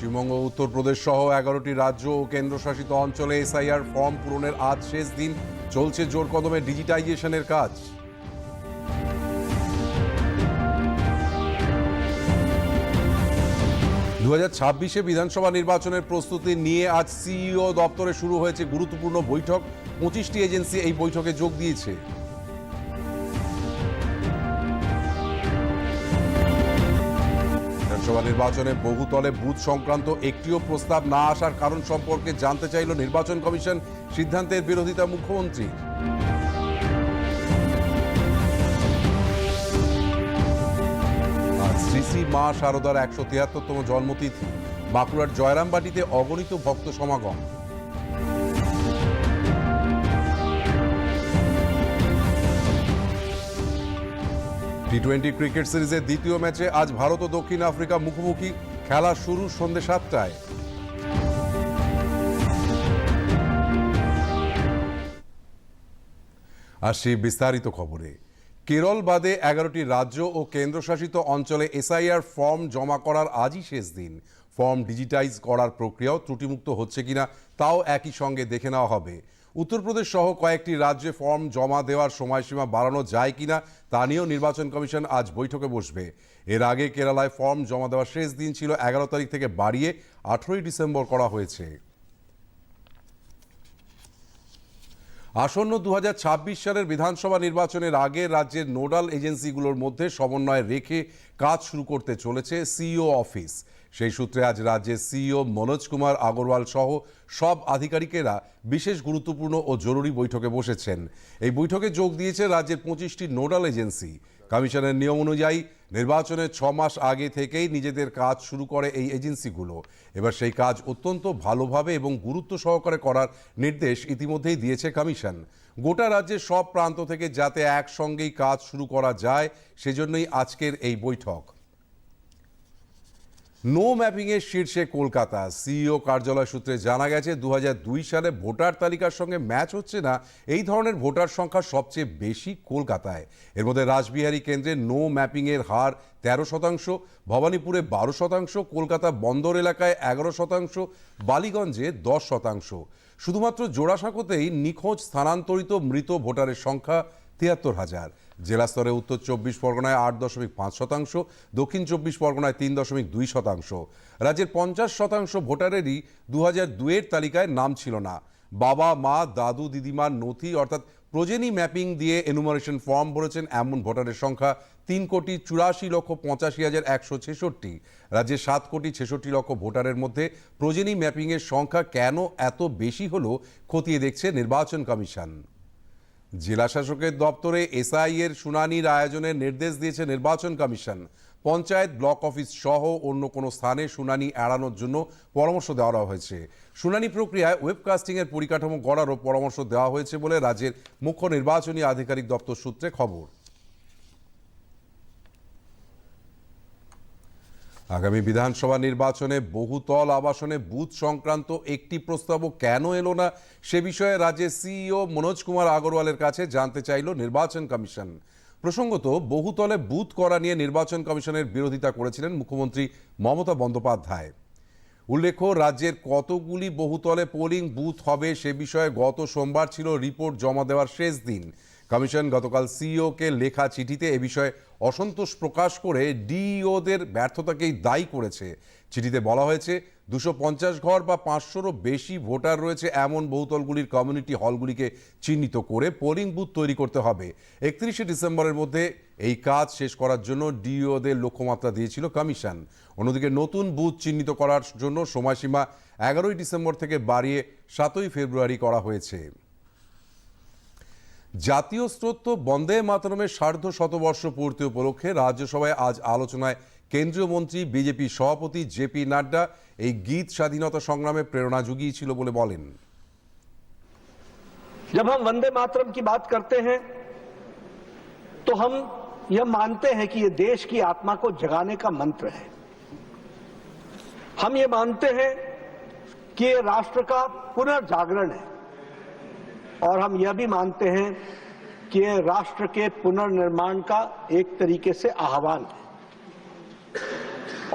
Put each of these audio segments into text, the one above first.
পশ্চিমবঙ্গ, উত্তরপ্রদেশ সহ এগারোটি রাজ্য ও কেন্দ্রশাসিত অঞ্চলে এসআইআর ফর্ম পূরণের আজ শেষ দিন। চলছে জোর কদমে ডিজিটাইজেশনের কাজ। দু হাজার ছাব্বিশে বিধানসভা নির্বাচনের প্রস্তুতি নিয়ে আজ সিইও দপ্তরে শুরু হয়েছে গুরুত্বপূর্ণ বৈঠক। পঁচিশটি এজেন্সি এই বৈঠকে যোগ দিয়েছে। বিধানসভা নির্বাচনে বহুতলে বুথ সংক্রান্ত একটিও প্রস্তাব না আসার কারণ সম্পর্কে জানতে চাইল নির্বাচন কমিশন সিদ্ধান্তের বিরোধিতা মুখ্যমন্ত্রী। শ্রী মা শারদার একশো তিয়াত্তরতম জন্মতিথি। বাঁকুড়ার জয়রামবাটিতে অগণিত ভক্ত সমাগম। টি টোয়েন্টি ক্রিকেট সিরিজের দ্বিতীয় ম্যাচে আজ ভারত ও দক্ষিণ আফ্রিকা মুখোমুখি খেলা শুরু সন্ধ্যে সাতটায়। আসছি বিস্তারিত খবরে। কেরল বাদে এগারোটি রাজ্য ও কেন্দ্রশাসিত অঞ্চলে এসআইআর ফর্ম জমা করার আজই শেষ দিন। ফর্ম ডিজিটাইজ করার প্রক্রিয়াও ত্রুটিমুক্ত হচ্ছে কিনা তাও একই সঙ্গে দেখে নেওয়া হবে। উত্তরপ্রদেশ সহ কয়েকটি রাজ্যে ফর্ম জমা দেওয়ার সময়সীমা বাড়ানো যায় কিনা তা নিয়েও নির্বাচন কমিশন আজ বৈঠকে বসবে। এর আগে কেরালায় ফর্ম জমা দেওয়ার শেষ দিন ছিল এগারো তারিখ থেকে বাড়িয়ে আঠেরোই ডিসেম্বর করা হয়েছে। আসন্ন দু হাজার ছাব্বিশ সালের বিধানসভা নির্বাচনের আগে রাজ্যের নোডাল এজেন্সিগুলোর মধ্যে সমন্বয় রেখে কাজ শুরু করতে চলেছে সিইও অফিস। সেই সূত্রে আজ রাজ্যের সিইও মনোজ কুমার আগরওয়াল সহ সব আধিকারিকেরা বিশেষ গুরুত্বপূর্ণ ও জরুরি বৈঠকে বসেছেন। এই বৈঠকে যোগ দিয়েছে রাজ্যের পঁচিশটি নোডাল এজেন্সি। কমিশনের নিয়ম অনুযায়ী নির্বাচনের ছ মাস আগে থেকেই নিজেদের কাজ শুরু করে এই এজেন্সিগুলো। এবার সেই কাজ অত্যন্ত ভালোভাবে এবং গুরুত্ব সহকারে করার নির্দেশ ইতিমধ্যেই দিয়েছে কমিশন। গোটা রাজ্যের সব প্রান্ত থেকে যাতে একসঙ্গেই কাজ শুরু করা যায়, সেজন্যই আজকের এই বৈঠক। নো ম্যাপিংয়ের শীর্ষে কলকাতা। সিইও কার্যালয় সূত্রে জানা গেছে দু হাজার দুই সালে ভোটার তালিকার সঙ্গে ম্যাচ হচ্ছে না, এই ধরনের ভোটার সংখ্যা সবচেয়ে বেশি কলকাতায়। এর মধ্যে রাসবিহারী কেন্দ্রে নো ম্যাপিংয়ের হার তেরো শতাংশ, ভবানীপুরে বারো শতাংশ, কলকাতা বন্দর এলাকায় এগারো শতাংশ, বালিগঞ্জে দশ শতাংশ। শুধুমাত্র জোড়াসাঁকোতেই নিখোঁজ, স্থানান্তরিত মৃত ভোটারের সংখ্যা তিয়াত্তর হাজার। জেলা স্তরে উত্তর চব্বিশ পরগনায় আট দশমিক পাঁচ শতাংশ, দক্ষিণ চব্বিশ পরগনায় তিন দশমিক দুই শতাংশ। রাজ্যের পঞ্চাশ শতাংশ ভোটারেরই দু হাজার দুয়ের তালিকায় নাম ছিল না। বাবা, মা, দাদু দিদিমার নথি অর্থাৎ প্রজেনি ম্যাপিং দিয়ে এনুমারেশন ফর্ম ভরেছেন এমন ভোটারের সংখ্যা তিন কোটি চুরাশি লক্ষ পঁচাশি হাজার একশো ছেষট্টি। রাজ্যের সাত কোটি ছেষট্টি লক্ষ ভোটারের মধ্যে প্রজেনি ম্যাপিংয়ের সংখ্যা কেন এত বেশি হলো খতিয়ে দেখছে নির্বাচন কমিশন। জেলা শাসকের দপ্তরে এসআই এর শুনানির আয়োজনের নির্দেশ দিয়েছে নির্বাচন কমিশন। পঞ্চায়েত ব্লক অফিস সহ অন্য কোনো স্থানে শুনানি এড়ানোর জন্য পরামর্শ দেওয়া হয়েছে। শুনানি প্রক্রিয়ায় ওয়েবকাস্টিং এর পরিকাঠামো গড়ারও পরামর্শ দেওয়া হয়েছে বলে রাজ্যের মুখ্য নির্বাচনী আধিকারিক দপ্তর সূত্রে খবর। আগামী বিধানসভা নির্বাচনে বহুতল আবাসনে বুথ সংক্রান্ত একটি প্রস্তাবও কেন এলো না সে বিষয়ে রাজ্যের সিইও মনোজ কুমার আগরওয়ালের কাছে জানতে চাইল নির্বাচন কমিশন। প্রসঙ্গত, বহুতলে বুথ করা নিয়ে নির্বাচন কমিশনের বিরোধিতা করেছিলেন মুখ্যমন্ত্রী মমতা বন্দ্যোপাধ্যায়। উল্লেখ্য, রাজ্যের কতগুলি বহুতলে পোলিং বুথ হবে সে বিষয়ে গত সোমবার ছিল রিপোর্ট জমা দেওয়ার শেষ দিন। কমিশন গতকাল সিইওকে লেখা চিঠিতে এ বিষয়ে অসন্তোষ প্রকাশ করে ডিইওদের ব্যর্থতাকেই দায়ী করেছে। চিঠিতে বলা হয়েছে, দুশো পঞ্চাশ ঘর বা পাঁচশোরও বেশি ভোটার রয়েছে এমন বহুতলগুলির কমিউনিটি হলগুলিকে চিহ্নিত করে পোলিং বুথ তৈরি করতে হবে। একত্রিশে ডিসেম্বরের মধ্যে এই কাজ শেষ করার জন্য ডিইওদের লক্ষ্যমাত্রা দিয়েছিল কমিশন। অন্যদিকে নতুন বুথ চিহ্নিত করার জন্য সময়সীমা এগারোই ডিসেম্বর থেকে বাড়িয়ে সাতই ফেব্রুয়ারি করা হয়েছে। জাতীয় স্তোত্র বন্দে মাতরমের সার্ধ শতবর্ষ পূর্তি উপলক্ষে রাজ্যসভায় আজ আলোচনায় কেন্দ্রীয় মন্ত্রী বিজেপি সভাপতি জেপি নাড্ডা এই গীত স্বাধীনতা সংগ্রামে প্রেরণা জুগিয়েছিল বলে বলেন जब हम वंदे मातरम की बात करते हैं तो हम यह मानते हैं कि यह देश की आत्मा को जगाने का मंत्र है हम ये मानते हैं कि ये राष्ट्र का पुनर्जागरण है और हम यह भी मानते हैं कि ये राष्ट्र के पुनर्निर्माण का एक तरीके से आह्वान है।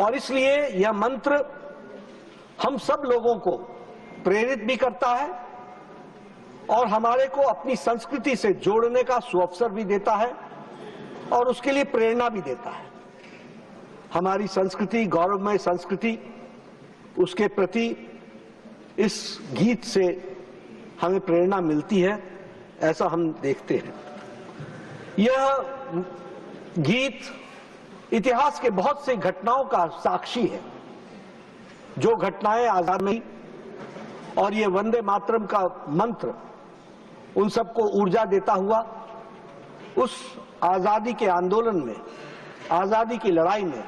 और इसलिए यह मंत्र हम सब लोगों को प्रेरित भी करता है और हमारे को अपनी संस्कृति से जोड़ने का सुअवसर भी देता है और उसके लिए प्रेरणा भी देता है। हमारी संस्कृति, गौरवमय संस्कृति, उसके प्रति इस गीत से हमें प्रेरणा मिलती है, ऐसा हम देखते हैं। यह गीत इतिहास के बहुत से घटनाओं का साक्षी है। जो घटनाएँ आज़ाद में और ये वंदे मातरम का मंत्र उन सबको ऊर्जा देता हुआ, उस आज़ादी के आंदोलन में, आज़ादी की लड़ाई में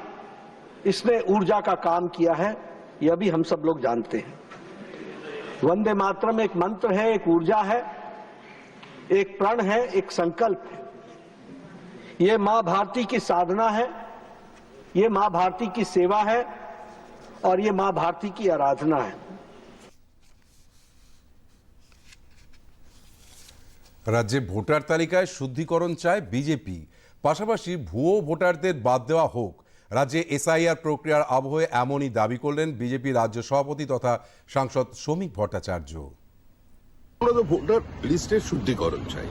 इसने ऊर्जा का काम किया है, यह भी हम सब लोग जानते हैं। वंदे मातरम एक मंत्र है एक ऊर्जा है एक प्रण है एक संकल्प है ये मां भारती की साधना है ये मां भारती की सेवा है और ये मां भारती की आराधना है রাজ্যে ভোটার তালিকায় শুদ্ধিকরণ চায় বিজেপি পাশাপাশি ভুয়ো ভোটারদের বাদ দেওয়া হোক রাজ্যে এসআইআর প্রক্রিয়ার আবহে এমনই দাবি করলেন বিজেপি রাজ্য সভাপতি তথা সাংসদ শ্রমিক ভট্টাচার্য। আমরা তো ভোটার লিস্টের শুদ্ধিকরণ চাই।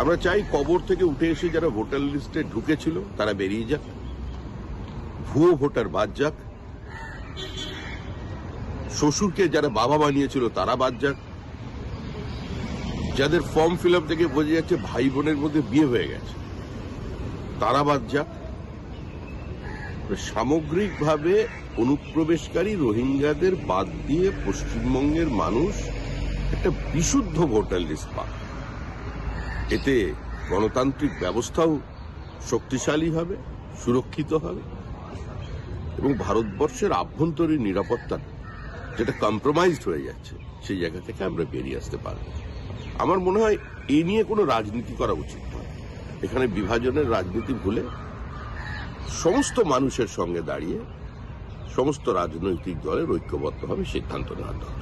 আমরা চাই কবর থেকে উঠে এসে যারা ভোটার লিস্টে ঢুকেছিল, তারা বেরিয়ে যাক। ভুয়ো ভোটার বাদ যাক। শ্বশুরকে যারা বাবা বানিয়েছিল, তারা বাদ যাক। যাদের ফর্ম ফিল আপ থেকে বোঝা যাচ্ছে ভাই বোনের মধ্যে বিয়ে হয়ে গেছে, তারা বাদ যাক। সামগ্রিকভাবে অনুপ্রবেশকারী রোহিঙ্গাদের বাদ দিয়ে পশ্চিমবঙ্গের মানুষ একটা বিশুদ্ধ ভোটার লিস্ট পাক এতে গণতান্ত্রিক ব্যবস্থাও শক্তিশালী হবে, সুরক্ষিত হবে এবং ভারতবর্ষের আভ্যন্তরীণ নিরাপত্তা যেটা কম্প্রোমাইজড হয়ে যাচ্ছে, সেই জায়গা থেকে আমরা বেরিয়ে আসতে পারব। আমার মনে হয় এ নিয়ে কোনো রাজনীতি করা উচিত নয়। এখানে বিভাজনের রাজনীতি ভুলে সমস্ত মানুষের সঙ্গে দাঁড়িয়ে সমস্ত রাজনৈতিক দলের ঐক্যবদ্ধভাবে সিদ্ধান্ত নেওয়া দরকার।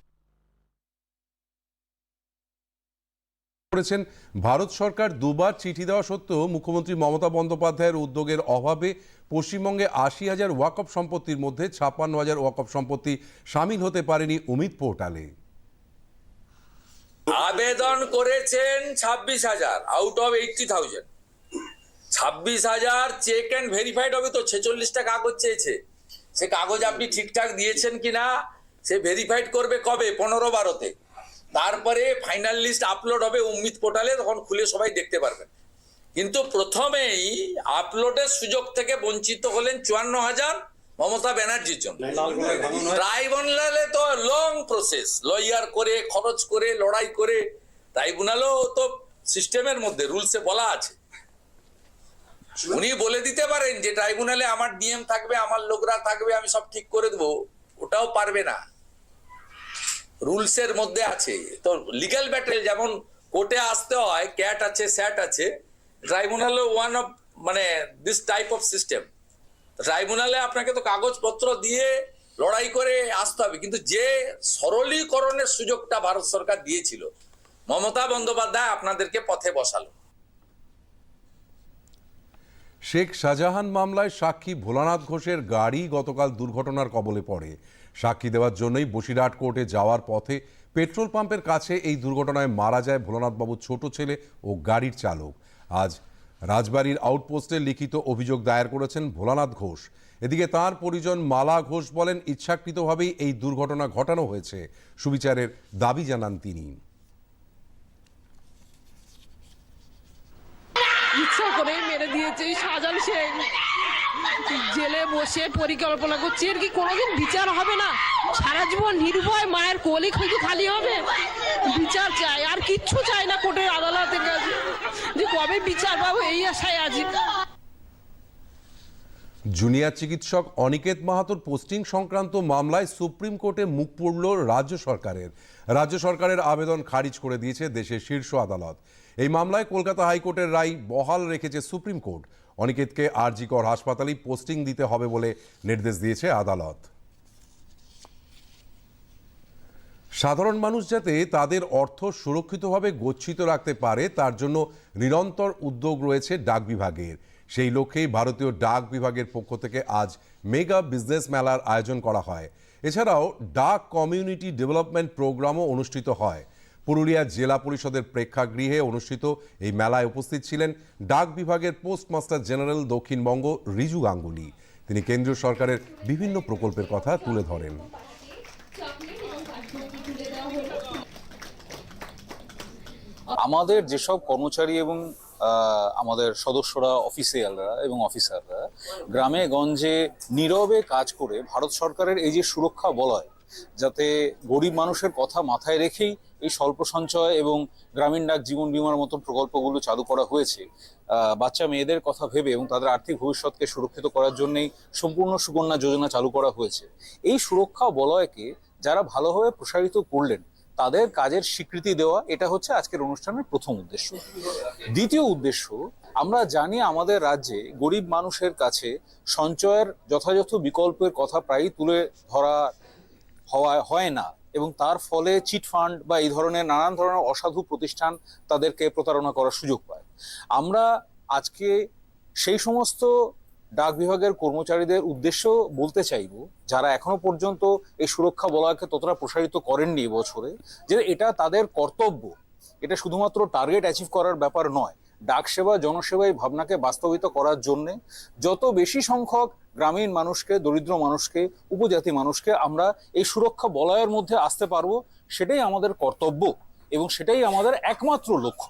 করেছেন ভারত সরকার দুবার চিঠি দেওয়া সত্ত্বেও মুখ্যমন্ত্রী মমতা বন্দ্যোপাধ্যায়ের উদ্যোগের অভাবে পশ্চিমবঙ্গে আশি হাজার ওয়াকফ সম্পত্তির মধ্যে ছাপ্পান্ন হাজার ওয়াকফ সম্পত্তি সামিল হতে পারেনি উমিদ পোর্টালে। আবেদন করেছেন ছাব্বিশ হাজার আউট অফ এইটটি থাউজেন্ড ছাব্বিশ হাজার চেক অ্যান্ড ভেরিফাইড হবে তো ছেচল্লিশটা কাগজ চেয়েছে। সে কাগজ আপনি ঠিকঠাক দিয়েছেন কিনা সে ভেরিফাইড করবে কবে? পনেরো বারোতে। তারপরে ফাইনাল লিস্ট আপলোড হবে উম্মিদ পোর্টালে তখন খুলে সবাই দেখতে পারবেন। কিন্তু প্রথমেই আপলোডের সুযোগ থেকে বঞ্চিত হলেন চুয়ান্ন হাজার মমতা ব্যানার্জির জন্য। ট্রাইব্যুনালে তো লং প্রসেস লয়ার করে খরচ করে লড়াই করে ট্রাইব্যুনালও তো সিস্টেমের মধ্যে রুলসে বলা আছে। উনি বলে দিতে পারেন যে ট্রাইব্যুনালে আমার ডিএম থাকবে, আমার লোকরা থাকবে, আমি সব ঠিক করে দেবো। ওটাও পারবে না। রুলসের মধ্যে আছে। তো লিগ্যাল ব্যাটেল যেমন কোর্টে আসতে হয়, ক্যাট আছে, স্যাট আছে, ট্রাইব্যুনালে ওয়ান অফ মানে দিস টাইপ অফ সিস্টেম ট্রাইব্যুনালে আপনাকে তো কাগজপত্র দিয়ে লড়াই করে আসতে হবে। কিন্তু যে সরলীকরণের সুযোগটা ভারত সরকার দিয়েছিল, মমতা বন্দ্যোপাধ্যায় আপনাদেরকে পথে বসালো। শেখ শাহজাহান মামলায় সাক্ষী ভোলানাথ ঘোষের গাড়ি গতকাল দুর্ঘটনার কবলে পড়ে। সাক্ষী দেওয়ার জন্যই বসিরহাট কোর্টে যাওয়ার পথে পেট্রোল পাম্পের কাছে এই দুর্ঘটনায় মারা যায় ভোলানাথবাবুর ছোট ছেলে ও গাড়ির চালক। আজ রাজবাড়ির আউটপোস্টে লিখিত অভিযোগ দায়ের করেছেন ভোলানাথ ঘোষ। এদিকে তার পরিজন মালা ঘোষ বলেন, ইচ্ছাকৃতভাবেই এই দুর্ঘটনা ঘটানো হয়েছে। সুবিচারের দাবি জানান তিনি। ইচ্ছা করে মেরে দিয়েছে শাহজাহান শেখ জেলে বসে পরিকল্পনা করছে, এর কি কোনোদিন বিচার হবে না? সারা জীবন নির্ভয় মায়ের কোলে খুঁজে খালি হবে। বিচার চাই, আর কিচ্ছু চাই না কোর্টের আদালতের কাছে যে কবে বিচার পাবো, এই আশায় আছি। জুনিয়র চিকিৎসক অনিকেত মাহাতোর পোস্টিং সংক্রান্ত মামলায় সুপ্রিম কোর্টে মুখ পুড়ল রাজ্য সরকারের। রাজ্য সরকারের আবেদন খারিজ করে দিয়েছে দেশের শীর্ষ আদালত। এই মামলায় কলকাতা হাইকোর্টের রায় বহাল রেখেছে সুপ্রিম কোর্ট। অনিকেতকে আরজিকর হাসপাতালেই পোস্টিং দিতে হবে বলে নির্দেশ দিয়েছে আদালত। সাধারণ মানুষ যাতে তাদের অর্থ সুরক্ষিতভাবে গচ্ছিত রাখতে পারে, তার জন্য নিরন্তর উদ্যোগ রয়েছে ডাক বিভাগের। সেই লক্ষ্যেই ভারতীয় ডাক বিভাগের পক্ষ থেকে আজ মেগা বিজনেস মেলার আয়োজন করা হয়। এছাড়াও ডাক কমিউনিটি ডেভেলপমেন্ট প্রোগ্রামও অনুষ্ঠিত হয়। পুরুলিয়া জেলা পরিষদের প্রেক্ষাগৃহে অনুষ্ঠিত এই মেলায় উপস্থিত ছিলেন ডাক বিভাগের পোস্টমাস্টার জেনারেল দক্ষিণবঙ্গ রিজু গাঙ্গুলি। তিনি কেন্দ্রীয় সরকারের বিভিন্ন প্রকল্পের কথা তুলে ধরেন। আমাদের যেসব কর্মচারী এবং আমাদের সদস্যরা অফিসিয়ালরা এবং অফিসাররা গ্রামে গঞ্জে নীরবে কাজ করে ভারত সরকারের এই যে সুরক্ষা বলয়, যাতে গরিব মানুষের কথা মাথায় রেখেই এই স্বল্প সঞ্চয় এবং গ্রামীণ ডাক জীবন বীমার মতো প্রকল্পগুলো চালু করা হয়েছে বাচ্চা মেয়েদের কথা ভেবে এবং তাদের আর্থিক ভবিষ্যৎকে সুরক্ষিত করার জন্যই সম্পূর্ণ সুকন্যা যোজনা চালু করা হয়েছে। এই সুরক্ষা বলয়কে যারা ভালোভাবে প্রসারিত করলেন, তাদের কাজের স্বীকৃতি দেওয়া এটা হচ্ছে আজকের অনুষ্ঠানের প্রথম উদ্দেশ্য। দ্বিতীয় উদ্দেশ্য, আমরা জানি আমাদের রাজ্যে গরিব মানুষের কাছে সঞ্চয়ের যথাযথ বিকল্পের কথা প্রায়ই তুলে ধরা হওয়া, হয় না। এবং তার ফলে চিট ফান্ড বা এই ধরনের নানান ধরনের অসাধু প্রতিষ্ঠান তাদেরকে প্রতারণা করার সুযোগ পায়। আমরা আজকে সেই সমস্ত ডাক বিভাগের কর্মচারীদের উদ্দেশ্য বলতে চাইব, যারা এখনও পর্যন্ত এই সুরক্ষা বলয়কে ততটা প্রসারিত করেননি এবছরে যে এটা তাদের কর্তব্য। এটা শুধুমাত্র টার্গেট অ্যাচিভ করার ব্যাপার নয় ডাক সেবা জনসেবা এই ভাবনাকে বাস্তবিত করার জন্য যত বেশি সংখ্যক গ্রামীণ মানুষকে দরিদ্র মানুষকে উপজাতি মানুষকে আমরা এই সুরক্ষা বলয়ের মধ্যে আসতে পারব সেটাই আমাদের কর্তব্য এবং সেটাই আমাদের একমাত্র লক্ষ্য।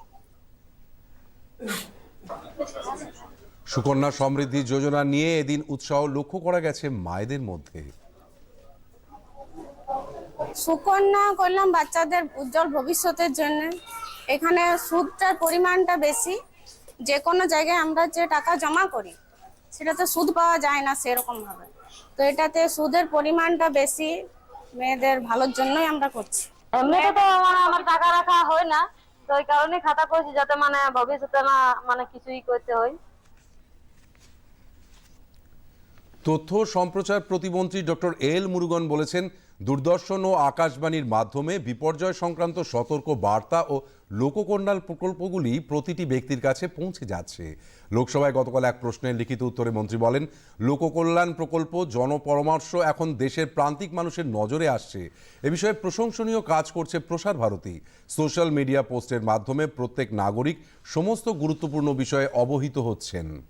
সুকন্যা সমৃদ্ধি যোজনা নিয়ে এদিন উৎসাহ লক্ষ্য করা গেছে মায়েদের মধ্যে। সুকন্যা করলাম বাচ্চাদের উজ্জ্বল ভবিষ্যতের জন্য এখানে সুদটার পরিমাণটা বেশি। যে কোনো জায়গায় আমরা যে টাকা জমা করি সেটাতে সুদ পাওয়া যায় না সেরকম ভাবে তো এটাতে সুদের পরিমাণটা বেশি মেয়েদের ভালোর জন্যই আমরা করছি। এমনিতে তো মানে আমার টাকা রাখা হয় না তো ওই কারণে খাতা করছি যাতে মানে ভবিষ্যতে না মানে কিছুই করতে হয়। তথ্য সম্প্রচার প্রতিমন্ত্রী ডক্টর এল মুরুগন বলেছেন দূরদর্শন ও আকাশবাণীর মাধ্যমে বিপর্যয় সংক্রান্ত সতর্ক বার্তা ও লোককণ্ডাল প্রকল্পগুলি প্রতিটি ব্যক্তির কাছে পৌঁছে যাচ্ছে। লোকসভায় গতকাল এক প্রশ্নের লিখিত উত্তরে মন্ত্রী বলেন, লোককল্যাণ প্রকল্প, জনপরামর্শ, এখন দেশের প্রান্তিক মানুষের নজরে আসছে। এ বিষয়ে প্রশংসনীয় কাজ করছে প্রসার ভারতী। সোশ্যাল মিডিয়া পোস্টের মাধ্যমে প্রত্যেক নাগরিক সমস্ত গুরুত্বপূর্ণ বিষয়ে অবহিত হচ্ছেন।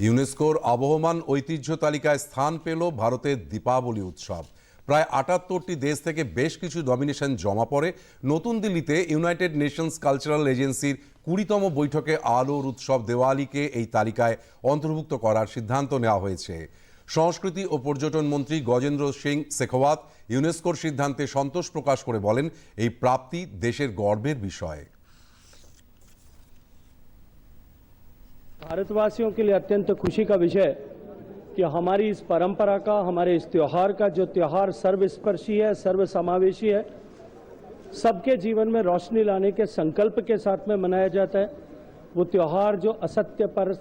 ইউনেস্কোর আবহমান ঐতিহ্য তালিকায় স্থান পেল ভারতের দীপাবলি উৎসব। প্রায় আটাত্তরটি দেশ থেকে বেশ কিছু নমিনেশন জমা পড়ে নতুন দিল্লিতে ইউনাইটেড নেশনস কালচারাল এজেন্সির কুড়িতম বৈঠকে আলোর উৎসব দেওয়ালিকে এই তালিকায় অন্তর্ভুক্ত করার সিদ্ধান্ত নেওয়া হয়েছে সংস্কৃতি ও পর্যটন মন্ত্রী গজেন্দ্র সিং শেখাওয়াত ইউনেস্কোর সিদ্ধান্তে সন্তোষ প্রকাশ করে বলেন এই প্রাপ্তি দেশের গর্বের বিষয় भारतवासियों के लिए अत्यंत खुशी का विषय कि हमारी इस परंपरा का, हमारे इस त्यौहार का जो त्यौहार सर्वस्पर्शी है सर्व समावेशी है, सबके जीवन में रोशनी लाने के संकल्प के साथ में मनाया जाता है। वो त्यौहार जो असत्य पर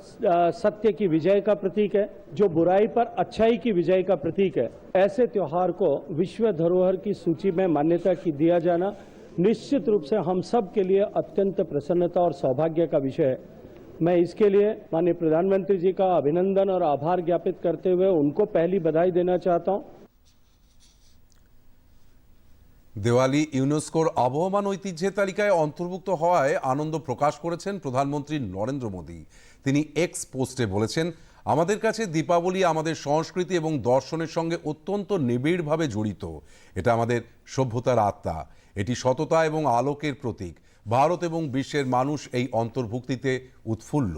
सत्य की विजय का प्रतीक है, जो बुराई पर अच्छाई की विजय का प्रतीक है। ऐसे त्यौहार को विश्व धरोहर की सूची में मान्यता की दिया जाना निश्चित रूप से हम सब के लिए अत्यंत प्रसन्नता और सौभाग्य का विषय है। मैं इसके लिए माननीय प्रधानमंत्री जी का अभिनंदन और आभार ज्ञापित करते हुए उनको पहली बधाई देना चाहता हूं দেওয়ালি ইউনেস্কোর আবহমান ঐতিহ্যের তালিকায় অন্তর্ভুক্ত হওয়ায় আনন্দ প্রকাশ করেছেন প্রধানমন্ত্রী নরেন্দ্র মোদী তিনি এক্স পোস্টে বলেছেন আমাদের কাছে দীপাবলি আমাদের সংস্কৃতি এবং দর্শনের সঙ্গে অত্যন্ত নিবিড়ভাবে জড়িত এটা আমাদের সভ্যতার আত্মা এটি সততা এবং আলোকের প্রতীক ভারত এবং বিশ্বের মানুষ এই অন্তর্ভুক্তিতে উৎফুল্ল।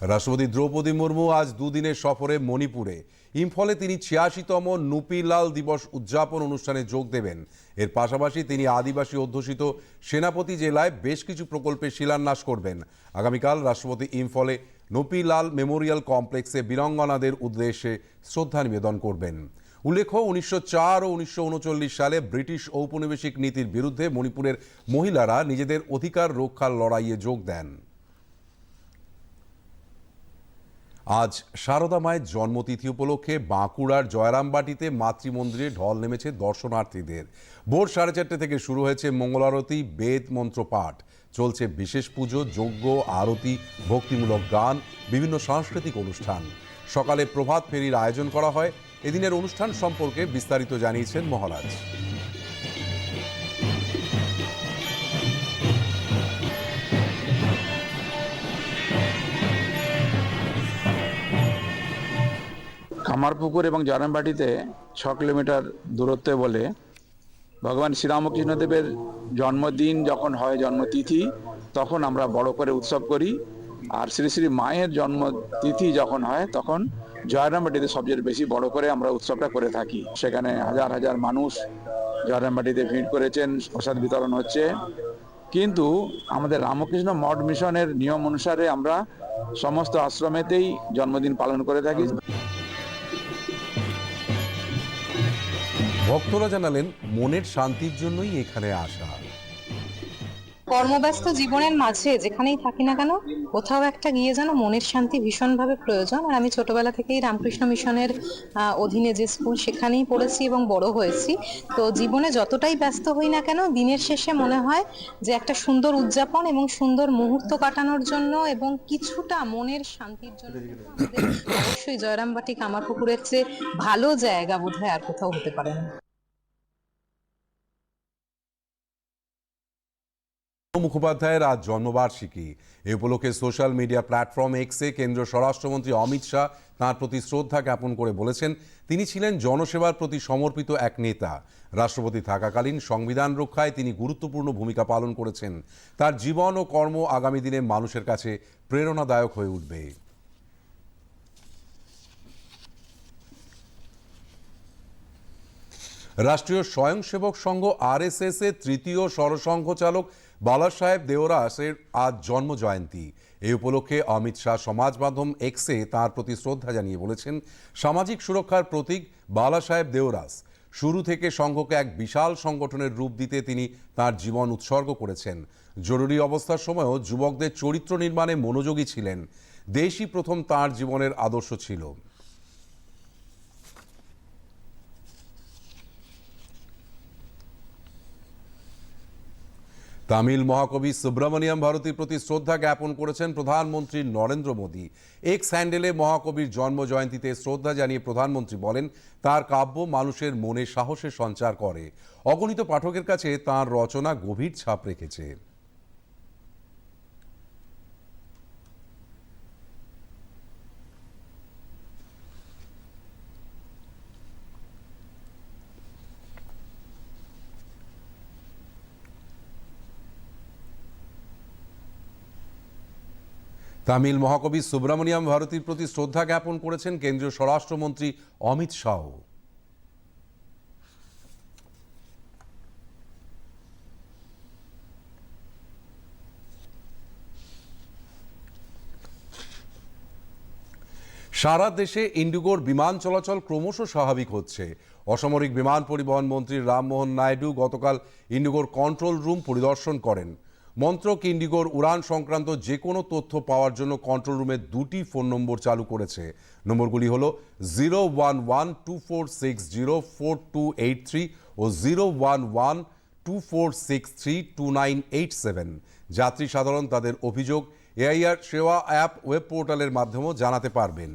রাষ্ট্রপতি দ্রৌপদী মুর্মু আজ দুদিনের সফরে মণিপুরে। ইম্ফলে তিনি ছিয়াশিতম নুপিলাল দিবস উদযাপন অনুষ্ঠানে যোগ দেবেন। এর পাশাপাশি তিনি আদিবাসী অধ্যুষিত সেনাপতি জেলায় বেশ কিছু প্রকল্পের শিলান্যাস করবেন। আগামীকাল রাষ্ট্রপতি ইম্ফলে নুপিলাল মেমোরিয়াল কমপ্লেক্সে বীরাঙ্গনাদের উদ্দেশ্যে শ্রদ্ধা নিবেদন করবেন। উল্লেখ্য, উনিশশো চার ও উনিশশো উনচল্লিশ সালে ব্রিটিশ ঔপনিবেশিক নীতির বিরুদ্ধে মণিপুরের মহিলারা নিজেদের অধিকার রক্ষার লড়াইয়ে যোগ দেন। আজ সারদা মায়ের জন্মতিথি উপলক্ষে বাঁকুড়ার জয়রামবাটিতে মাতৃমন্দিরে ঢল নেমেছে দর্শনার্থীদের। ভোর সাড়ে চারটে থেকে শুরু হয়েছে মঙ্গলারতি বেদ মন্ত্র পাঠ। চলছে বিশেষ পুজো, যজ্ঞ, আরতি, ভক্তিমূলক গান, বিভিন্ন সাংস্কৃতিক অনুষ্ঠান। সকালে প্রভাত ফেরির আয়োজন করা হয়। এদিনের অনুষ্ঠান সম্পর্কে বিস্তারিত জানিয়েছেন মহারাজ। কামারপুকুর এবং জয়রামবাটিতে ছ কিলোমিটার দূরত্বে বলে ভগবান শ্রীরামকৃষ্ণদেবের জন্মদিন যখন হয়, জন্মতিথি, তখন আমরা বড় করে উৎসব করি। আর শ্রী শ্রী মায়ের জন্মতিথি যখন হয়, তখন জয়রামবাটিতে সবচেয়ে বেশি বড় করে আমরা উৎসবটা করে থাকি। সেখানে হাজার হাজার মানুষ জয়রামবাটিতে ভিড় করেছেন প্রসাদ বিতরণ হচ্ছে। কিন্তু আমাদের রামকৃষ্ণ মঠ মিশনের নিয়ম অনুসারে আমরা সমস্ত আশ্রমেতেই জন্মদিন পালন করে থাকি। ভক্তরা জানালেন মনের শান্তির জন্যই এখানে আসা। কর্মব্যস্ত জীবনের মাঝে যেখানেই থাকি না কেন কোথাও একটা গিয়ে যেন মনের শান্তি ভীষণভাবে প্রয়োজন। আর আমি ছোটবেলা থেকেই রামকৃষ্ণ মিশনের অধীনে যে স্কুল সেখানেই পড়েছি এবং বড় হয়েছি। তো জীবনে যতটাই ব্যস্ত হই না কেন, দিনের শেষে মনে হয় যে একটা সুন্দর উদযাপন এবং সুন্দর মুহূর্ত কাটানোর জন্য এবং কিছুটা মনের শান্তির জন্য অবশ্যই জয়রামবাটি কামারপুকুরের চেয়ে ভালো জায়গা বোধহয় আর কোথাও হতে পারে না। মুখোপাধ্যায়ের আজ জন্মবার্ষিকী। এ উপলক্ষে সোশ্যাল মিডিয়া প্ল্যাটফর্ম এক্সে কেন্দ্রীয় স্বরাষ্ট্রমন্ত্রী অমিত শাহ তাঁর প্রতি শ্রদ্ধা জ্ঞাপন করে বলেছেন, তিনি ছিলেন জনসেবার প্রতি সমর্পিত এক নেতা। রাষ্ট্রপতি থাকাকালীন সংবিধান রক্ষায় তিনি গুরুত্বপূর্ণ ভূমিকা পালন করেছেন। তার জীবন ও কর্ম আগামী দিনে মানুষের কাছে প্রেরণাদায়ক হয়ে উঠবে। রাষ্ট্রীয় স্বয়ংসেবক সংঘ আরএসএস এর তৃতীয় সরসংঘ চালক বালা সাহেব দেওরাসের আজ জন্ম জয়ন্তী এই উপলক্ষে অমিত শাহ সমাজ মাধ্যম এক্সে তাঁর প্রতি শ্রদ্ধা জানিয়ে বলেছেন, সামাজিক সুরক্ষার প্রতীক বালা সাহেব দেওরাস। শুরু থেকে সংঘকে এক বিশাল সংগঠনের রূপ দিতে তিনি তার জীবন উৎসর্গ করেছেন। জরুরি অবস্থার সময়ও যুবকদের চরিত্র নির্মাণে মনোযোগী ছিলেন। দেশই প্রথম তার জীবনের আদর্শ ছিল। তামিল মহাকবি সুব্রমণিয়াম ভারতীর প্রতি শ্রদ্ধা জ্ঞাপন করেছেন প্রধানমন্ত্রী নরেন্দ্র মোদী। এক্স স্যান্ডেলে মহাকবির জন্ম জয়ন্তীতে শ্রদ্ধা জানিয়ে প্রধানমন্ত্রী বলেন, তার কাব্য মানুষের মনে সাহসের সঞ্চার করে। অগণিত পাঠকের কাছে তার রচনা গভীর ছাপ রেখেছে। তামিল মহাকবি সুব্রমণিয়াম ভারতীর প্রতি শ্রদ্ধা জ্ঞাপন করেছেন কেন্দ্রীয় স্বরাষ্ট্রমন্ত্রী অমিত শাহ। সারা দেশে ইন্ডিগোর বিমান চলাচল ক্রমশ স্বাভাবিক হচ্ছে। অসামরিক বিমান পরিবহন মন্ত্রী রামমোহন নাইডু গতকাল ইন্ডিগোর কন্ট্রোল রুম পরিদর্শন করেন। মন্ত্রক ইন্ডিগোর উড়ান সংক্রান্ত যে কোনো তথ্য পাওয়ার জন্য কন্ট্রোল রুমে দুটি ফোন নম্বর চালু করেছে। নম্বরগুলি হলো zero one one two four six zero four two eight three ও zero one one two four six three two nine eight seven যাত্রী সাধারণ তাদের অভিযোগ এআইআর সেবা অ্যাপ ওয়েব পোর্টালের মাধ্যমেও জানাতে পারবেন।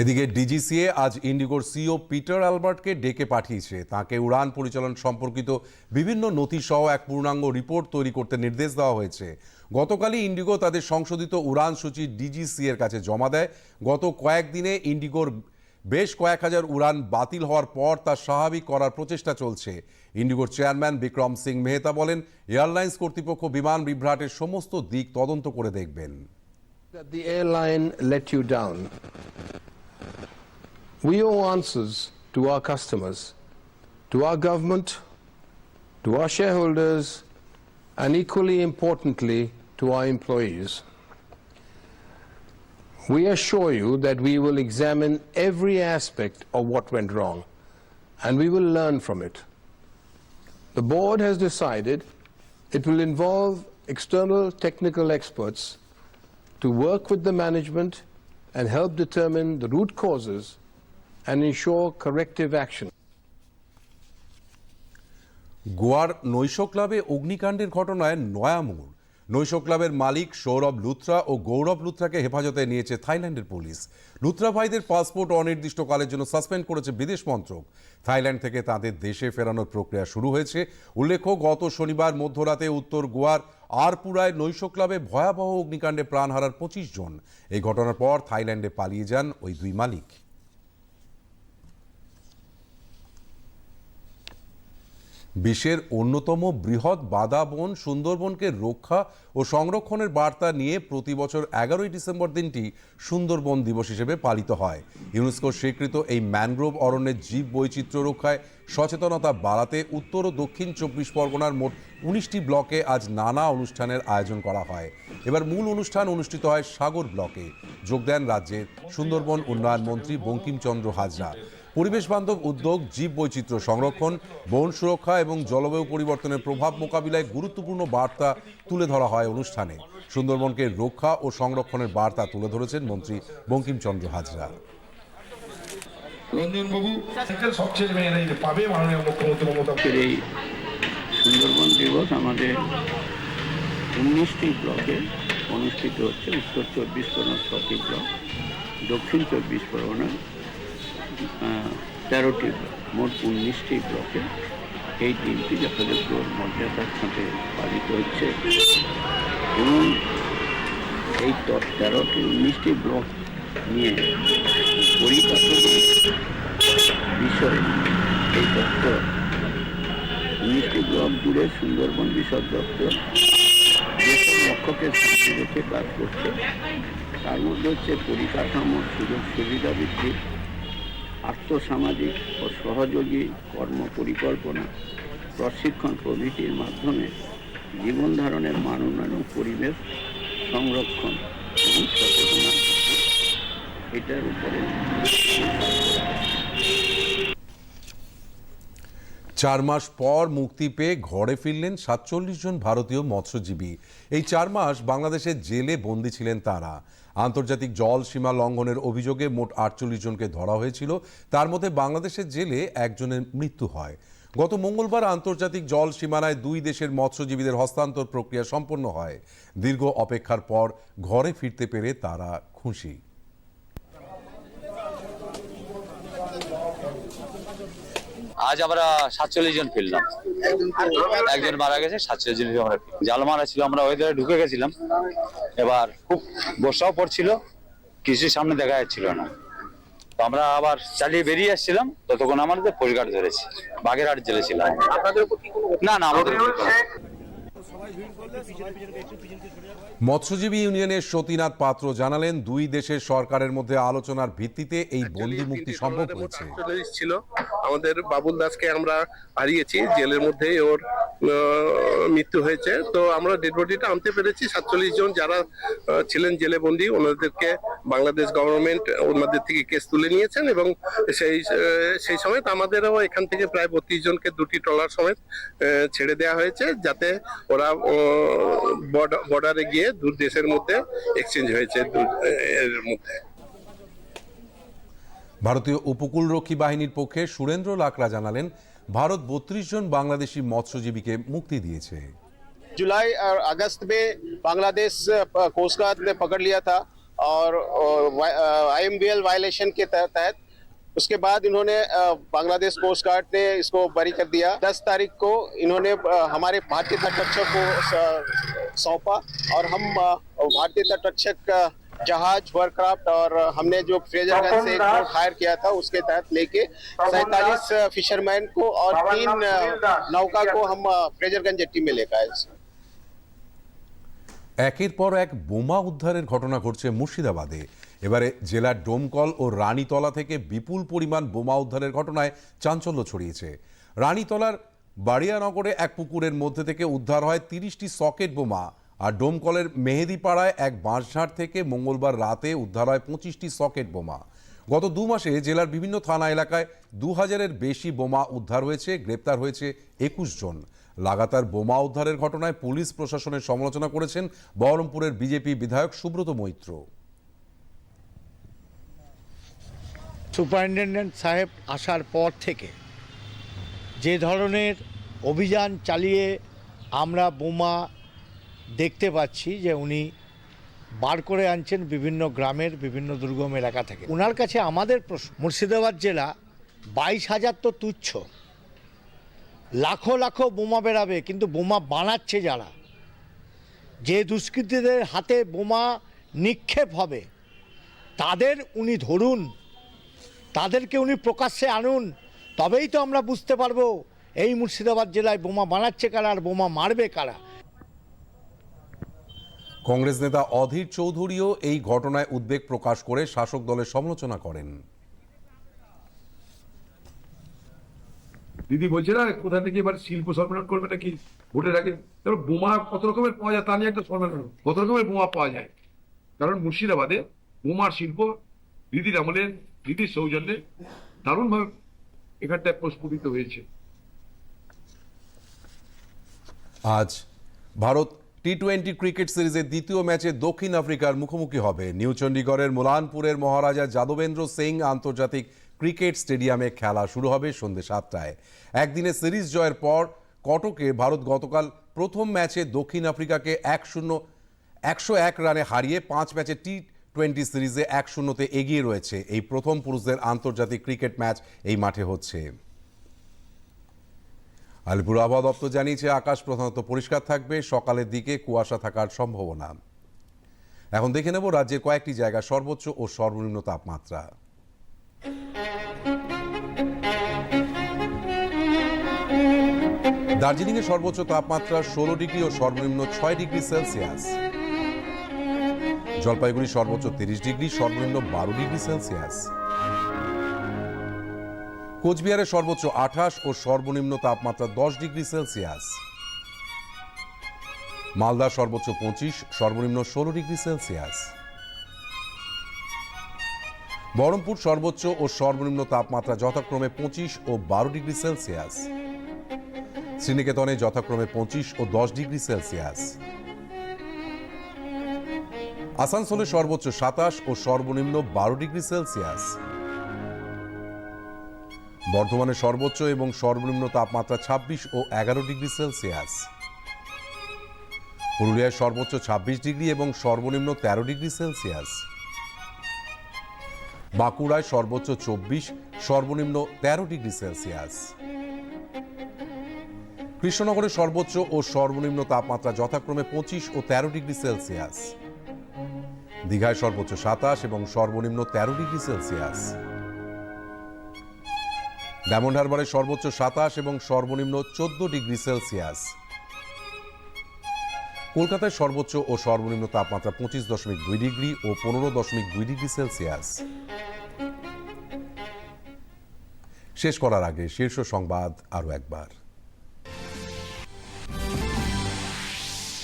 এদিকে ডিজিসিএ আজ ইন্ডিগোর সিও পিটার অ্যালবার্টকে ডেকে পাঠিয়েছে। তাকে উড়ান পরিচালন সম্পর্কিত বিভিন্ন নথি সহ এক পূর্ণাঙ্গ রিপোর্ট তৈরি করতে নির্দেশ দেওয়া হয়েছে। গতকালই ইন্ডিগো তাদের সংশোধিত উড়ান সূচি ডিজিসি এর কাছে জমা দেয়। গত কয়েকদিনে ইন্ডিগোর বেশ কয়েক হাজার উড়ান বাতিল হওয়ার পর তা স্বাভাবিক করার প্রচেষ্টা চলছে। ইন্ডিগোর চেয়ারম্যান বিক্রম সিং মেহতা বলেন, এয়ারলাইন্স কর্তৃপক্ষ বিমান বিভ্রাটের সমস্ত দিক তদন্ত করে দেখবেন। That the airline let you down. We owe answers to our customers, to our government, to our shareholders, and equally importantly, to our employees. We assure you that we will examine every aspect of what went wrong and we will learn from it. The board has decided it will involve external technical experts to work with the management and help determine the root causes and ensure corrective action. গোয়ার নৈশ ক্লাবে অগ্নিকাণ্ডের ঘটনায় নয়া মোড়। নৈশ ক্লাবের মালিক সৌরভ লুথরা ও গৌরব লুথরাকে হেফাজতে নিয়েছে থাইল্যান্ডের পুলিশ। লুথরা ভাইদের পাসপোর্ট অনির্দিষ্টকালের জন্য সাসপেন্ড করেছে বিদেশ মন্ত্রক। থাইল্যান্ড থেকে তাদের দেশে ফেরানোর প্রক্রিয়া শুরু হয়েছে। উল্লেখ্য, গত শনিবার মধ্যরাতে উত্তর গোয়ার আরপুরায় নৈশ ক্লাবে ভয়াবহ অগ্নিকাণ্ডে প্রাণ হারার পঁচিশ জন। এই ঘটনার পর থাইল্যান্ডে পালিয়ে যান ওই দুই মালিক। বিশ্বের অন্যতম বৃহৎ বাদা বন সুন্দরবনকে রক্ষা ও সংরক্ষণের বার্তা নিয়ে প্রতি বছর এগারোই ডিসেম্বর দিনটি সুন্দরবন দিবস হিসেবে পালিত হয়। ইউনেস্কো স্বীকৃত এই ম্যানগ্রোভ অরণ্যের জীব বৈচিত্র্য রক্ষায় সচেতনতা বাড়াতে উত্তর ও দক্ষিণ চব্বিশ পরগনার মোট উনিশটি ব্লকে আজ নানা অনুষ্ঠানের আয়োজন করা হয়। এবার মূল অনুষ্ঠান অনুষ্ঠিত হয় সাগর ব্লকে। যোগ দেন রাজ্যের সুন্দরবন উন্নয়ন মন্ত্রী বঙ্কিমচন্দ্র হাজরা। পরিবেশ বান্ধব উদ্যোগ জীব বৈচিত্র্য সংরক্ষণ বন সুরক্ষা এবং জলবায়ু পরিবর্তনের প্রভাব মোকাবিলায় গুরুত্বপূর্ণ বার্তা তুলে ধরা হয় অনুষ্ঠানে। সুন্দরবনকে রক্ষা ও সংরক্ষণের বার্তা তুলে ধরেছেন মন্ত্রী বঙ্কিমচন্দ্র হাজরা। রঞ্জনবাবু সবচেয়ে মেয়ে নেই পাবে মাননীয় মুখ্যমন্ত্রী মমতা এই সুন্দরবন দিবস আমাদের উনিশটি ব্লকে অনুষ্ঠিত হচ্ছে। উত্তর চব্বিশ পরগনা ছটি ব্লক। দক্ষিণ চব্বিশ পরগনা তেরোটি মোট উনিশটি ব্লকে এই দিনটি যথাযোগ্য মর্যাদার সাথে পালিত হচ্ছে। এবং এই তেরোটি, উনিশটি ব্লক নিয়ে পরিকাঠামো বিষয়ে এই দপ্তর উনিশটি ব্লক জুড়ে সুন্দরবন বিষয় দপ্তর যেসব লক্ষ্যকে সামনে রেখে কাজ করছে, তার মধ্যে হচ্ছে পরিকাঠামোর সুযোগ সুবিধা বৃদ্ধি আর্থসামাজিক ও সহযোগী কর্ম পরিকল্পনা প্রশিক্ষণ প্রভৃতির মাধ্যমে জীবন ধারণের মান উন্নয়ন, পরিবেশ সংরক্ষণ এবং এটার উপরে চার মাস পর মুক্তি পেয়ে ঘরে ফিরলেন সাতচল্লিশ জন ভারতীয় মৎস্যজীবী। এই চার মাস বাংলাদেশের জেলে বন্দী ছিলেন তারা। আন্তর্জাতিক জল সীমা লঙ্ঘনের অভিযোগে মোট আটচল্লিশ জনকে ধরা হয়েছিল। তার মধ্যে বাংলাদেশের জেলে একজনের মৃত্যু হয়। গত মঙ্গলবার আন্তর্জাতিক জল সীমানায় দুই দেশের মৎস্যজীবীদের হস্তান্তর প্রক্রিয়া সম্পন্ন হয়। দীর্ঘ অপেক্ষার পর ঘরে ফিরতে পেরে তারা খুশি। আজ আমরা সাতচল্লিশ জন ফিরলাম। একজন মারা গেছে সাতচল্লিশ জন আমরা। জাল মারা ছিল আমরা ওয়েদারে ঢুকে গেছিলাম। এবার খুব বর্ষাও পড়ছিল কিছু সামনে দেখা যাচ্ছিল না। তো আমরা আবার চালিয়ে বেরিয়ে আসছিলাম ততক্ষণ আমাদের পরিকার ধরেছি। বাগেরহাট জেলে ছিলাম না না আমাদের মৎস্যজীবী ইউনিয়নের সতীনাথ পাত্র জানালেন দুই দেশের সরকারের মধ্যে আলোচনার ভিত্তিতে এই বন্দি মুক্তি সম্ভব হয়েছে। ছিল। আমাদের বাবুল দাসকে আমরা হারিয়েছি জেলের মধ্যে ওর মৃত্যু হয়েছে। তো আমরা ডেড বডিটা আনতে পেরেছি। সাতচল্লিশ জন যারা ছিলেন জেলে বন্দি ওনাদেরকে বাংলাদেশ গভর্নমেন্ট ওনাদের থেকে কেস তুলে নিয়েছেন এবং সেই সেই সময় আমাদেরও এখান থেকে প্রায় বত্রিশ জনকে দুটি ট্রলার সমেত ছেড়ে দেওয়া হয়েছে যাতে ওরা বর্ডারে গিয়ে দু দেশের মধ্যে এক্সচেঞ্জ হয়েছে এর মধ্যে। ভারতীয় উপকূলরক্ষী বাহিনীর পক্ষে সুরেন্দ্র লাকড়া জানালেন ভারত বত্রিশ জন বাংলাদেশি মৎস্যজীবীকে মুক্তি দিয়েছে जुलाई और अगस्त में बांग्लादेश कोस्ट गार्ड ने पकड़ लिया था और आईएमबीएल वायलेशन के तह- तहत उसके बाद इन्होंने अ, बांग्लादेश कोस्ट गार्ड ने इसको बरी कर दिया 10 तारीख को इन्होंने अ, हमारे भारतीय तटरक्षक को स- सौंपा और हम अ, भारतीय तटरक्षक अ, जहाज वर्कक्राफ्ट और हमने जो फ्रेजरगंज से एक बोट हायर किया था उसके तहत लेके सैतालीस फिशरमैन को और तीन अ, नौका को हम अ, फ्रेजरगंज जेट्टी में लेकर आए একের পর এক বোমা উদ্ধারের ঘটনা ঘটছে মুর্শিদাবাদে এবারে জেলার ডোমকল ও রানীতলা থেকে বিপুল পরিমাণ বোমা উদ্ধারের ঘটনায় চাঞ্চল্য ছড়িয়েছে রানীতলার বাড়িয়ানগরে এক পুকুরের মধ্যে থেকে উদ্ধার হয় তিরিশটি সকেট বোমা আর ডোমকলের মেহেদিপাড়ায় এক বাঁশঝাড় থেকে মঙ্গলবার রাতে উদ্ধার হয় পঁচিশটি সকেট বোমা। গত দু মাসে জেলার বিভিন্ন থানা এলাকায় দু হাজারের বেশি বোমা উদ্ধার হয়েছে, গ্রেপ্তার হয়েছে একুশ জন। লাগাতার বোমা উদ্ধারের ঘটনায় পুলিশ প্রশাসনের সমালোচনা করেছেন বহরমপুরের বিজেপি বিধায়ক সুব্রত মৈত্র। সুপারিনটেন্ডেন্ট সাহেব আসার পর থেকে যে ধরনের অভিযান চালিয়ে আমরা বোমা দেখতে পাচ্ছি যে উনি বার করে আনছেন বিভিন্ন গ্রামের বিভিন্ন দুর্গম এলাকা থেকে। ওনার কাছে আমাদের প্রশ্ন, মুর্শিদাবাদ জেলা বাইশ হাজার তো তুচ্ছ। লাখো লাখো বোমা বেরাবে কিন্তু বোমা বানাচ্ছে যারা? যে দুষ্কৃতীদের হাতে বোমা নিক্ষেপ হবে, তাদের উনি ধরুন, তাদেরকে উনি প্রকাশ্যে আনুন, তবেই তো আমরা বুঝতে পারব এই মুর্শিদাবাদ জেলায় বোমা বানাচ্ছে কারা আর বোমা মারবে কারা। কংগ্রেস নেতা অধীর চৌধুরীও এই ঘটনায় উদ্বেগ প্রকাশ করে শাসক দলের সমালোচনা করেন। দিদি বলছে না কোথা থেকে এবার শিল্প সম্মেলন করবে নাকি ভোটের আগে? তারপর বোমা কত রকমের পাওয়া যায় তা নিয়ে একটা সম্মেলন কত রকমের বোমা পাওয়া যায়? কারণ মুর্শিদাবাদে বোমার শিল্প দিদির আমলে দিদির সৌজন্যে দারুণভাবে এখানটায় প্রস্ফুটিত হয়েছে। আজ ভারত টি টোয়েন্টি ক্রিকেট সিরিজের দ্বিতীয় ম্যাচে দক্ষিণ আফ্রিকার মুখোমুখি হবে। নিউ চণ্ডীগড়ের মোলানপুরের মহারাজা যাদবেন্দ্র সিং আন্তর্জাতিক ক্রিকেট স্টেডিয়ামে খেলা শুরু হবে সন্ধ্যে সাতটায়। একদিনে সিরিজ জয়ের পর কটকে ভারত গতকাল প্রথম ম্যাচে দক্ষিণ আফ্রিকাকে এক শূন্য একশো এক রানে হারিয়ে পাঁচ ম্যাচে টি টোয়েন্টি সিরিজে এক শূন্যতে এগিয়ে রয়েছে। এই প্রথম পুরুষদের আন্তর্জাতিক ক্রিকেট ম্যাচ এই মাঠে হচ্ছে। আলিপুর আবহাওয়া দপ্তর জানিয়েছে, আকাশ প্রধানত পরিষ্কার থাকবে, সকালের দিকে কুয়াশা থাকার সম্ভাবনা। এখন দেখে নেব রাজ্যের কয়েকটি জায়গা সর্বোচ্চ ও সর্বনিম্ন তাপমাত্রা। দার্জিলিংয়ে সর্বোচ্চ তাপমাত্রা ষোলো ডিগ্রি ও সর্বনিম্ন ছয় ডিগ্রি সেলসিয়াস। জলপাইগুড়ি সর্বোচ্চ তিরিশ ডিগ্রি, সর্বনিম্ন বারো ডিগ্রি সেলসিয়াস। কোচবিহারে সর্বোচ্চ আঠাশ ও সর্বনিম্ন তাপমাত্রা দশ ডিগ্রি সেলসিয়াস। মালদা সর্বোচ্চ পঁচিশ, সর্বনিম্ন ষোলো ডিগ্রি সেলসিয়াস। বহরমপুর সর্বোচ্চ ও সর্বনিম্ন তাপমাত্রা যথাক্রমে পঁচিশ ও বারো ডিগ্রি সেলসিয়াস। শ্রীনিকেতনে যথাক্রমে পঁচিশ ও দশ ডিগ্রি সেলসিয়াস। আসানসোলে সর্বোচ্চ সাতাশ ও সর্বনিম্ন বারো ডিগ্রি সেলসিয়াস। বর্ধমানে সর্বোচ্চ এবং সর্বনিম্ন তাপমাত্রা ছাব্বিশ ও এগারো ডিগ্রি সেলসিয়াস। পুরুলিয়ায় সর্বোচ্চ ছাব্বিশ ডিগ্রি এবং সর্বনিম্ন তেরো ডিগ্রি সেলসিয়াস। বাঁকুড়ায় সর্বোচ্চ চব্বিশ, সর্বনিম্ন তেরো ডিগ্রি সেলসিয়াস। কৃষ্ণনগরে সর্বোচ্চ ও সর্বনিম্ন তাপমাত্রা যথাক্রমে পঁচিশ ও তেরো ডিগ্রি সেলসিয়াস। দীঘায় সর্বোচ্চ সাতাশ এবং সর্বনিম্ন তেরো ডিগ্রি সেলসিয়াস। ডায়মন্ড হারবারে সর্বোচ্চ সাতাশ এবং সর্বনিম্ন চোদ্দ ডিগ্রি সেলসিয়াস। কলকাতায় সর্বোচ্চ ও সর্বনিম্ন তাপমাত্রা পঁচিশ দশমিক দুই ডিগ্রি ও পনেরো দশমিক দুই ডিগ্রি সেলসিয়াস। শেষ করার আগে শীর্ষ সংবাদ আরও একবার।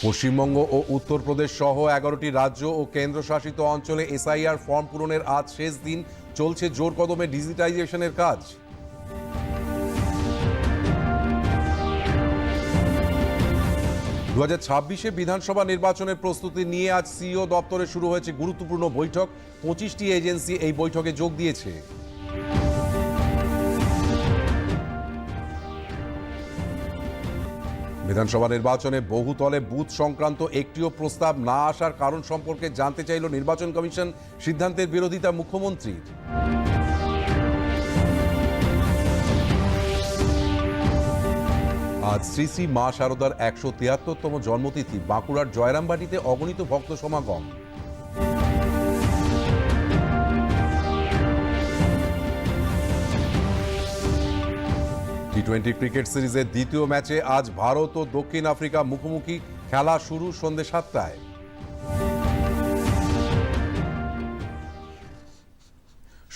পশ্চিমবঙ্গ ও উত্তরপ্রদেশ সহ এগারোটি রাজ্য ও কেন্দ্রশাসিত অঞ্চলে এসআইআর ফর্ম পূরণের আজ শেষ দিন। চলছে জোর কদমে ডিজিটাইজেশনের কাজ। দু হাজার ছাব্বিশে বিধানসভা নির্বাচনের প্রস্তুতি নিয়ে আজ সিইও দপ্তরে শুরু হয়েছে গুরুত্বপূর্ণ বৈঠক। পঁচিশটি এজেন্সি এই বৈঠকে যোগ দিয়েছে। বিধানসভা নির্বাচনে বহুতলে বুথ সংক্রান্ত একটিও প্রস্তাব না আসার কারণ সম্পর্কে জানতে চাইল নির্বাচন কমিশন সিদ্ধান্তের বিরোধিতা মুখ্যমন্ত্রীর। আজ শ্রী শ্রী মা শারদার একশো তিয়াত্তরতম জন্মতিথি বাঁকুড়ার জয়রামবাটিতে অগণিত ভক্ত সমাগম। টি টোয়েন্টি ক্রিকেট সিরিজের দ্বিতীয় ম্যাচে আজ ভারত ও দক্ষিণ আফ্রিকা মুখোমুখি খেলা শুরু সন্ধ্যে সাতটায়।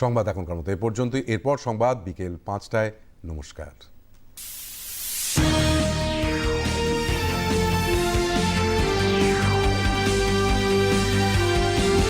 সংবাদ এখনকার মতো এ পর্যন্তই। এরপর সংবাদ বিকেল পাঁচটায়। নমস্কার।